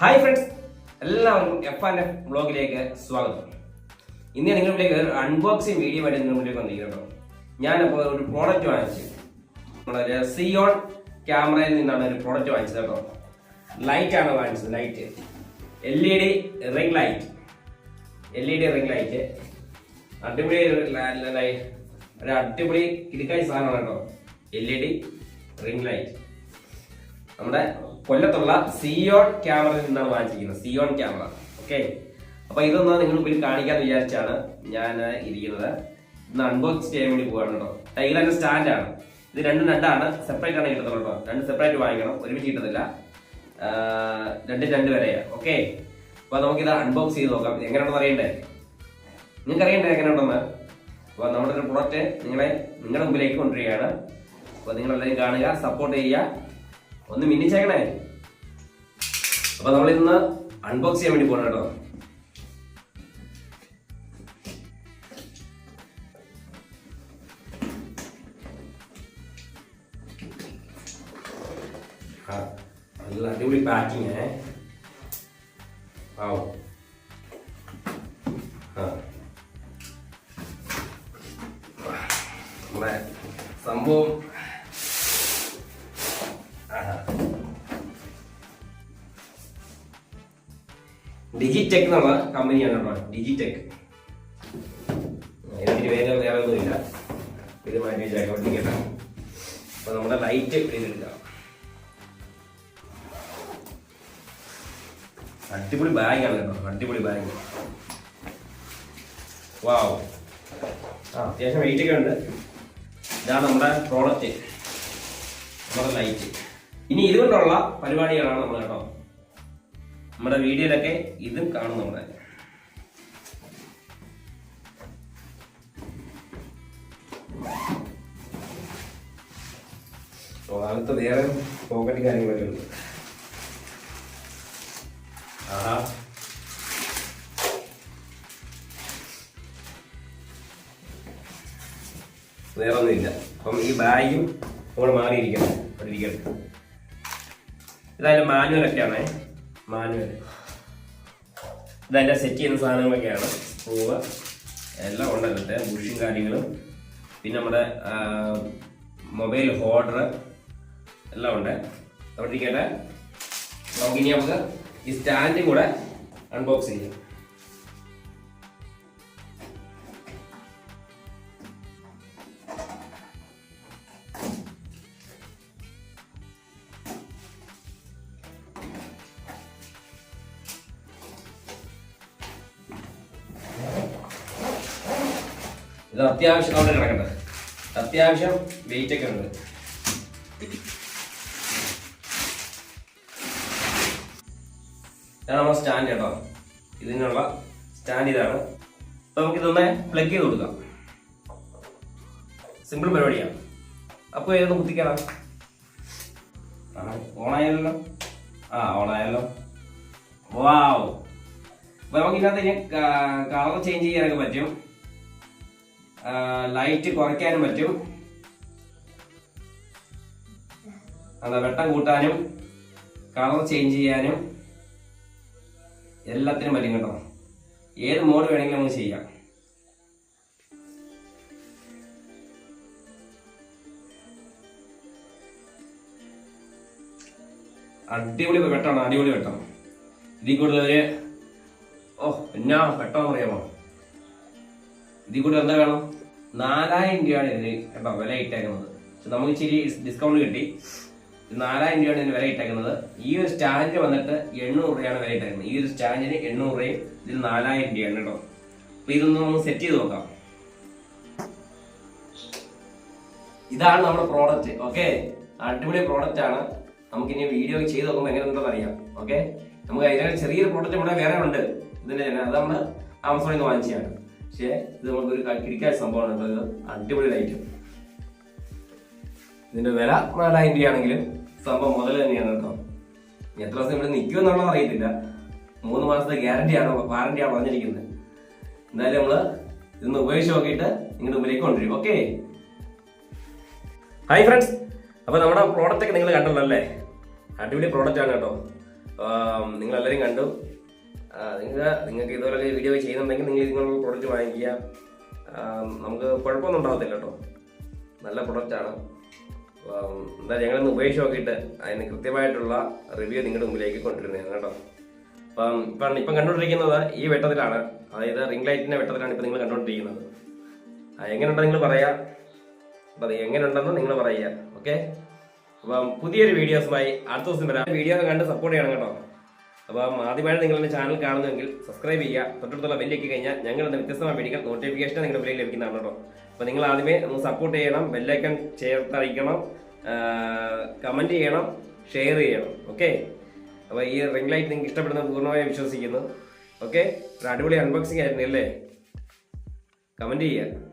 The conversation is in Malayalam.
ഹായ് ഫ്രണ്ട്സ് എല്ലാവർക്കും എഫ് ആൻഡ് എഫ് ബ്ലോഗിലേക്ക് സ്വാഗതം. ഇന്ന് ഞാൻ ഒരു അൺബോക്സിംഗ് വീഡിയോ ആയിട്ട് നിങ്ങളുടെ മുമ്പിലേക്ക് വന്നിരിക്കുന്നു ഞാനപ്പോൾ ഒരു പ്രോഡക്റ്റ് വാങ്ങിച്ചു. നമ്മുടെ സിയോൺ ക്യാമറയിൽ നിന്നാണ് ഒരു പ്രോഡക്റ്റ് വാങ്ങിച്ചത് കേട്ടോ. ലൈറ്റ് ആണ് വാങ്ങിച്ചത് light L E D ring light L E D ring light അടിപൊളി ഒരു അടിപൊളി കിടക്കായി സാധനമാണ് കേട്ടോ. L E D ring light നമ്മുടെ കൊല്ലത്തുള്ള സിയോൺ ക്യാമറയിൽ നിന്നാണ് വാങ്ങിച്ചിരിക്കുന്നത്. Zion camera. ഓക്കെ? അപ്പൊ ഇതൊന്ന് നിങ്ങൾ മുമ്പിൽ കാണിക്കാന്ന് വിചാരിച്ചാണ് ഞാൻ ഇരിക്കുന്നത്. ഇന്ന് അൺബോക്സ് ചെയ്യാൻ വേണ്ടി പോവാണ് കേട്ടോ. ടൈഗർ തന്നെ സ്റ്റാൻഡാണ് ഇത് രണ്ടും രണ്ടാണ്. സെപ്പറേറ്റ് ആണ് കിട്ടുന്നത് കേട്ടോ. രണ്ട് സെപ്പറേറ്റ് വാങ്ങിക്കണം. ഒരുമിച്ച് കിട്ടുന്നില്ല രണ്ട് രണ്ടും വരെയാണ് ഓക്കെ? അപ്പൊ നമുക്കിത് അൺബോക്സ് ചെയ്ത് നോക്കാം. എങ്ങനെയാണെന്ന് അറിയണ്ടേ? നിങ്ങൾക്ക് അറിയണ്ടേ എങ്ങനെയുണ്ടെന്ന്? അപ്പൊ നമ്മുടെ ഒരു പ്രൊഡക്റ്റ് നിങ്ങളെ നിങ്ങളുടെ മുമ്പിലേക്ക് കൊണ്ടുവരികയാണ്. അപ്പൊ നിങ്ങളെല്ലാവരും കാണുക സപ്പോർട്ട് ചെയ്യുക. ഒന്ന് മിന്നിച്ചേക്കണേ. അപ്പൊ നമ്മൾ ഇന്ന് അൺബോക്സ് ചെയ്യാൻ വേണ്ടി പോകണം കേട്ടോ. നല്ല അടിപൊളി പാക്കിങ് ഏ. സംഭവം ഡിജിടെക് എന്നുള്ള കമ്പനിയാണ് കേട്ടോ. ഡിജിടെക് ഇതിന് വേറെ വേറെ ഒന്നുമില്ല. ഇത് മാറ്റി വെച്ചേക്കാം അപ്പോൾ അപ്പൊ നമ്മുടെ ലൈറ്റ് ഇതിലെടുക്കാം അടിപൊളി ബാഗാണ് കേട്ടോ. അടിപൊളി ബാഗ് വാവ് ആ അത്യാവശ്യം വെയിറ്റ് ഒക്കെ ഉണ്ട്. ഇതാണ് നമ്മുടെ പ്രോഡക്റ്റ് നമ്മുടെ ലൈറ്റ് ഇനി ഇതുകൊണ്ടുള്ള പരിപാടികളാണ് നമ്മൾ കേട്ടോ. നമ്മുടെ വീഡിയോയിലൊക്കെ ഇതും കാണും നമ്മുടെ അടുത്ത വേറെ പോക്കറ്റ് കാര്യങ്ങളൊക്കെ ഉണ്ട്. ആഹാ. വേറെ ഒന്നുമില്ല അപ്പം ഈ ബാഗും നമ്മൾ മാറിയിരിക്കണം. അവിടെ ഇരിക്കട്ടെ. ഇതായാലും മാനുവൽ ഒക്കെയാണേ. മാനുവൽ. ഇതെല്ലാം സെറ്റ് ചെയ്യുന്ന സാധനങ്ങളൊക്കെയാണ്. സ്ക്രൂവ് എല്ലാം ഉണ്ടല്ലേ ബുഷും കാര്യങ്ങളും. പിന്നെ നമ്മുടെ മൊബൈൽ ഹോൾഡർ എല്ലാം ഉണ്ട്. അവിടെ ഇരിക്കട്ടെ. നമുക്കിനി നമുക്ക് ഈ സ്റ്റാൻഡ് കൂടെ അൺബോക്സ് ചെയ്യാം. ഇത് അത്യാവശ്യം അവിടെ കിടക്കേണ്ടത് അത്യാവശ്യം വെയിറ്റ് ഒക്കെ ഉണ്ട്. ഇതാണ് നമ്മുടെ സ്റ്റാൻഡ് കേട്ടോ. ഇതിനുള്ള സ്റ്റാൻഡ് ഇതാണ്. അപ്പൊ നമുക്ക് ഇതൊന്ന് പ്ലഗ് ചെയ്ത് കൊടുക്കാം. സിമ്പിൾ പരിപാടിയാണ്. അപ്പോൾ ഏതൊന്ന് കുത്തിക്കണം ഓണായല്ലോ. ആ ഓണായല്ലോ. വാവ് അപ്പൊ നമുക്ക് ഇതിനകത്ത് കളർ ചേഞ്ച് ചെയ്യാനൊക്കെ പറ്റും. ലൈറ്റ് കുറയ്ക്കാനും പറ്റും. അതാ വെട്ടം കൂട്ടാനും കളർ ചേഞ്ച് ചെയ്യാനും എല്ലാത്തിനും പറ്റും കേട്ടോ. ഏത് മോഡ് വേണമെങ്കിലും നമുക്ക് ചെയ്യാം. അടിപൊളി വെട്ടമാണ് അടിപൊളി വെട്ടം. ഇതിൽ കൂടുതൽ ഓ എന്നാ അറിയാമോ ഇതിൽ കൂടി എന്താ വേണം? നാലായിരം രൂപയാണ് ഇതിന് കേട്ടോ വില ഇട്ടേക്കുന്നത്. നമുക്ക് ഇച്ചിരി ഡിസ്കൗണ്ട് കിട്ടി. നാലായിരം രൂപയാണ് ഇതിന് വില ഇട്ടേക്കുന്നത്. ഈ ഒരു സ്റ്റാൻഡ് വന്നിട്ട് എണ്ണൂറ് രൂപയാണ് വില ഇട്ടേക്കുന്നത്. ഈ ഒരു സ്റ്റാൻഡിന് എണ്ണൂറ് രൂപയും ഇതിൽ നാലായിരം രൂപയാണ് കേട്ടോ. അപ്പൊ ഇതൊന്ന് നമുക്ക് സെറ്റ് ചെയ്ത് നോക്കാം. ഇതാണ് നമ്മുടെ പ്രോഡക്റ്റ് ഓക്കെ അടിപൊളി പ്രോഡക്റ്റ് ആണ്. നമുക്ക് ഇനി വീഡിയോ ചെയ്ത് നോക്കുമ്പോൾ എങ്ങനെ ഉണ്ടെന്ന് അറിയാം. ഓക്കെ നമുക്ക് അതിനൊരു ചെറിയൊരു പ്രോഡക്റ്റ് ഇവിടെ വേറെ ഉണ്ട്. ഇതിന്റെ അത് നമ്മൾ ആമസോണിൽ നിന്ന് വാങ്ങിച്ചതാണ്. പക്ഷേ ഇത് നമുക്കൊരു കിടിക്കാൻ സംഭവമാണ്. കേട്ടോ അടിപൊളി ലൈറ്റ് ഇതിന്റെ വില നാലായിരം രൂപയാണെങ്കിലും സംഭവം മുതൽ തന്നെയാണ് കേട്ടോ. എത്ര ദിവസം ഇവിടെ നിൽക്കുമെന്നുള്ളത് അറിയത്തില്ല. മൂന്ന് മാസത്തെ ഗ്യാരണ്ടി ആണ് വാറണ്ടി ആണ് പറഞ്ഞിരിക്കുന്നത്. എന്തായാലും നമ്മൾ ഇതൊന്ന് ഉപയോഗിച്ച് നോക്കിയിട്ട് നിങ്ങളുടെ മുമ്പിലേക്ക് കൊണ്ടുവരും. ഓക്കെ ഹായ് ഫ്രണ്ട്സ് അപ്പൊ നമ്മുടെ പ്രോഡക്റ്റ് ഒക്കെ നിങ്ങൾ കണ്ടല്ലോ അല്ലേ അടിപൊളി പ്രോഡക്റ്റ് ആണ് കേട്ടോ. നിങ്ങൾ എല്ലാവരും കണ്ടു. നിങ്ങൾ നിങ്ങൾക്ക് ഇതുപോലെ വീഡിയോ ചെയ്യുന്നുണ്ടെങ്കിൽ നിങ്ങൾ ഇതിനുള്ള പ്രൊഡക്റ്റ് വാങ്ങിക്കുക. നമുക്ക് കുഴപ്പമൊന്നും ഉണ്ടാകത്തില്ല കേട്ടോ. നല്ല പ്രൊഡക്റ്റാണ് എന്താ ഞങ്ങളൊന്ന് ഉപയോഗിച്ച് നോക്കിയിട്ട് അതിന് കൃത്യമായിട്ടുള്ള റിവ്യൂ നിങ്ങളുടെ മുമ്പിലേക്ക് കൊണ്ടുവരുന്നതാണ് കേട്ടോ. അപ്പം ഇപ്പം ഇപ്പം കണ്ടുകൊണ്ടിരിക്കുന്നത് ഈ വെട്ടത്തിലാണ്. അതായത് റിംഗ് ലൈറ്റിന്റെ വെട്ടത്തിലാണ് ഇപ്പം നിങ്ങൾ കണ്ടുകൊണ്ടിരിക്കുന്നത്. എങ്ങനെയുണ്ടെന്ന് നിങ്ങൾ പറയാം. അപ്പം എങ്ങനെയുണ്ടെന്ന് നിങ്ങൾ പറയുക ഓക്കെ അപ്പം പുതിയൊരു വീഡിയോസുമായി അടുത്ത ദിവസം വരാം. വീഡിയോ കണ്ട് സപ്പോർട്ട് ചെയ്യണം കേട്ടോ. അപ്പം ആദ്യമായിട്ട് നിങ്ങൾ എന്റെ ചാനൽ കാണുന്നുവെങ്കിൽ സബ്സ്ക്രൈബ് ചെയ്യുക. തൊട്ടടുത്തുള്ള ബെല്ലേക്ക് കഴിഞ്ഞാൽ ഞങ്ങൾ എന്ന വ്യത്യസ്തമായ മെഡിക്കൽ നോട്ടിഫിക്കേഷൻ നിങ്ങളുടെ ബെല്ലിൽ ലഭിക്കുന്നതാണ് കേട്ടോ. അപ്പോൾ നിങ്ങൾ ആദ്യമേ ഒന്ന് സപ്പോർട്ട് ചെയ്യണം ബെല്ലൈക്കൺ ചേർത്തറിയിക്കണം കമന്റ് ചെയ്യണം ഷെയർ ചെയ്യണം. ഓക്കെ അപ്പോൾ ഈ റിംഗ് ലൈറ്റ് നിങ്ങൾക്ക് ഇഷ്ടപ്പെടുന്ന പൂർണമായും വിശ്വസിക്കുന്നു. ഓക്കെ ഒരു അടിപൊളി അൺബോക്സിംഗ് ആയിരുന്നു അല്ലേ കമന്റ് ചെയ്യുക.